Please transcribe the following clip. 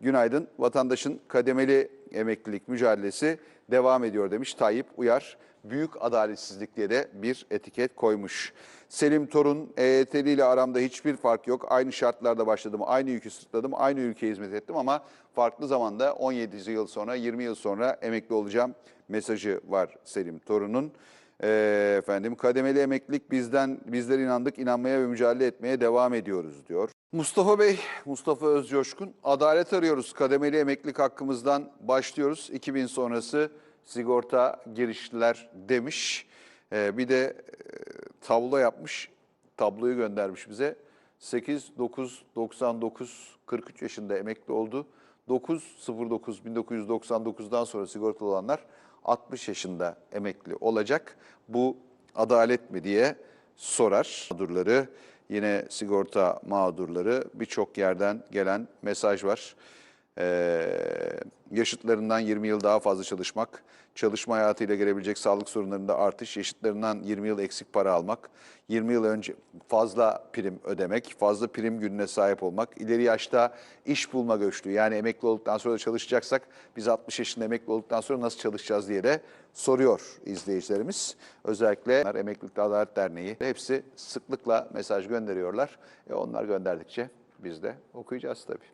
Günaydın. Vatandaşın kademeli emeklilik mücadelesi devam ediyor demiş Tayyip Uyar. Büyük adaletsizlik diye de bir etiket koymuş. Selim Torun, EYT'li ile aramda hiçbir fark yok. Aynı şartlarda başladım, aynı yükü sırtladım, aynı ülkeye hizmet ettim ama farklı zamanda 17 yıl sonra, 20 yıl sonra emekli olacağım mesajı var Selim Torun'un. Ee, efendim kademeli emeklilik bizden bizler inandık inanmaya ve mücadele etmeye devam ediyoruz diyor. Mustafa Bey, Mustafa Özcoşkun adalet arıyoruz. Kademeli emeklilik hakkımızdan başlıyoruz. 2000 sonrası sigorta girişliler demiş. Ee, bir de e, tablo yapmış. Tabloyu göndermiş bize. 8 9 99 43 yaşında emekli oldu. 9 09 1999'dan sonra sigortalı olanlar 60 yaşında emekli olacak. Bu adalet mi diye sorar. Mağdurları yine sigorta mağdurları birçok yerden gelen mesaj var. Ee, yaşıtlarından 20 yıl daha fazla çalışmak, çalışma hayatıyla gelebilecek sağlık sorunlarında artış, yaşıtlarından 20 yıl eksik para almak, 20 yıl önce fazla prim ödemek, fazla prim gününe sahip olmak, ileri yaşta iş bulma göçlüğü yani emekli olduktan sonra da çalışacaksak biz 60 yaşında emekli olduktan sonra nasıl çalışacağız diye de soruyor izleyicilerimiz. Özellikle Emeklilikte Adalet Derneği hepsi sıklıkla mesaj gönderiyorlar. E onlar gönderdikçe biz de okuyacağız tabii.